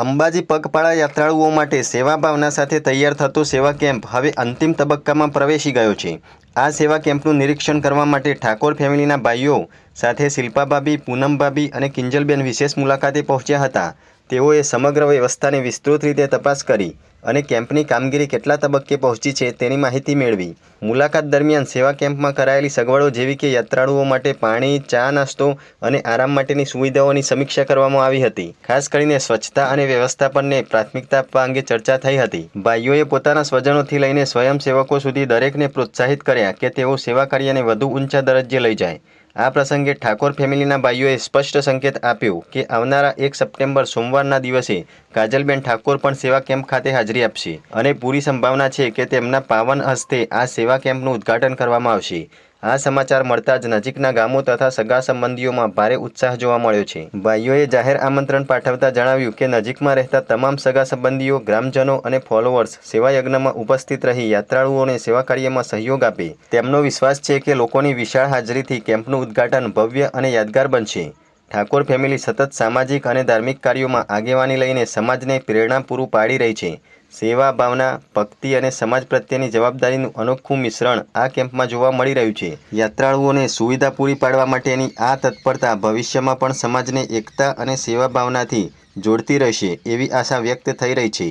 અંબાજી પગપાળા યાત્રાળુઓ માટે સેવા ભાવના સાથે તૈયાર થતો સેવા કેમ્પ હવે અંતિમ તબક્કામાં પ્રવેશી ગયો છે. આ સેવા કેમ્પનું નિરીક્ષણ કરવા માટે ઠાકોર ફેમિલીના ભાઈઓ સાથે શિલ્પાભાભી, પૂનમભાભી અને કિંજલબેન વિશેષ મુલાકાતે પહોંચ્યા હતા. તેઓએ સમગ્ર વ્યવસ્થાની વિસ્તૃત રીતે તપાસ કરી અને કેમ્પની કામગીરી કેટલા તબક્કે પહોંચી છે તેની માહિતી મેળવી. મુલાકાત દરમિયાન સેવા કેમ્પમાં કરાયેલી સગવડો જેવી કે યાત્રાળુઓ માટે પાણી, ચા, નાસ્તો અને આરામ માટેની સુવિધાઓની સમીક્ષા કરવામાં આવી હતી. ખાસ કરીને સ્વચ્છતા અને વ્યવસ્થાપનને પ્રાથમિકતા આપવા અંગે ચર્ચા થઈ હતી. ભાઈઓએ પોતાના સ્વજનોથી લઈને સ્વયંસેવકો સુધી દરેકને પ્રોત્સાહિત કર્યા કે તેઓ સેવા કાર્યને વધુ ઊંચા દરજ્જે લઈ જાય. આ પ્રસંગે ઠાકોર ફેમિલીના ભાઈઓએ સ્પષ્ટ સંકેત આપ્યો કે આવનારા એક સપ્ટેમ્બર સોમવારના દિવસે કાજલબેન ઠાકોર પણ સેવા કેમ્પ ખાતે હાજરી આપશે અને પૂરી સંભાવના છે કે તેમના પાવન હસ્તે આ સેવા કેમ્પનું ઉદ્ઘાટન કરવામાં આવશે. આ સમાચાર મળતા જ નજીકના ગામો તથા સગા સંબંધીઓમાં ભારે ઉત્સાહ જોવા મળ્યો છે. ભાઈઓએ જાહેર આમંત્રણ પાઠવતા જણાવ્યું કે નજીકમાં રહેતા તમામ સગા સંબંધીઓ, ગ્રામજનો અને ફોલોઅર્સ સેવા યજ્ઞમાં ઉપસ્થિત રહી યાત્રાળુઓને સેવા કાર્યમાં સહયોગ આપે. તેમનો વિશ્વાસ છે કે લોકોની વિશાળ હાજરીથી કેમ્પનું ઉદ્ઘાટન ભવ્ય અને યાદગાર બનશે. ઠાકોર ફેમિલી સતત સામાજિક અને ધાર્મિક કાર્યોમાં આગેવાની લઈને સમાજને પ્રેરણા પૂરું પાડી રહી છે. સેવા ભાવના ભક્તિ અને સમાજ પ્રત્યેની જવાબદારીનું અનોખું મિશ્રણ આ કેમ્પમાં જોવા મળી રહ્યું છે. યાત્રાળુઓને સુવિધા પૂરી પાડવા માટેની આ તત્પરતા ભવિષ્યમાં પણ સમાજને એકતા અને સેવા ભાવનાથી જોડતી રહેશે એવી આશા વ્યક્ત થઈ રહી છે.